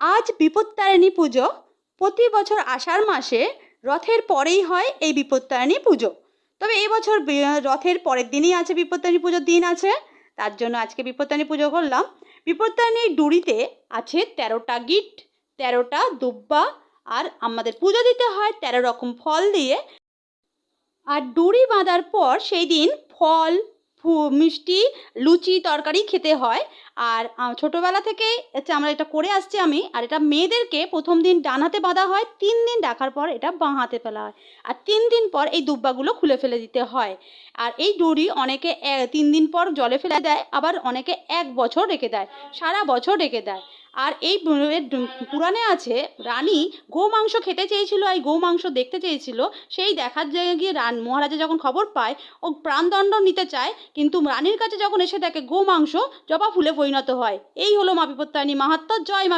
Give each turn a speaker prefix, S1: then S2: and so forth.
S1: আজ বিপত্তারিণী পুজো। প্রতি বছর আষাঢ় মাসে রথের পরেই হয় এই বিপত্তারিণী পুজো। তবে এই বছর রথের পরের দিনই আছে বিপত্তারিণী পুজোর দিন আছে। তার জন্য আজকে বিপত্তারিণী পুজো করলাম। বিপত্তারিণীর ডুরিতে আছে তেরোটা গিট, তেরোটা দুব্বা আর আমাদের পুজো দিতে হয় তেরো রকম ফল দিয়ে। আর ডুরি বাঁধার পর সেই দিন ফল মিষ্টি, লুচি তরকারি খেতে হয়। আর ছোটোবেলা থেকে আমরা এটা করে আসছি আমি। আর এটা মেয়েদেরকে প্রথম দিন ডান হাতে বাঁধা হয়, তিন দিন ডাকার পর এটা বাঁ হাতে ফেলা হয়। আর তিন দিন পর এই দুব্বাগুলো খুলে ফেলে দিতে হয়। আর এই ডুরি অনেকে তিন দিন পর জলে ফেলে দেয়, আবার অনেকে এক বছর রেখে দেয়, সারা বছর রেখে দেয়। আর এই পুরাণে আছে, রানী গো মাংস খেতে চেয়েছিল গো মাংস দেখতে চেয়েছিল, সেই দেখার জায়গায় গিয়ে রান, মহারাজা যখন খবর পায়, ও প্রাণদণ্ড নিতে চায়, কিন্তু রানীর কাছে যখন এসে দেখে গো মাংস জবা ফুলে পরিণত হয়। এই হলো মা বিপত্তারিণী মাহাত্ম জয় মা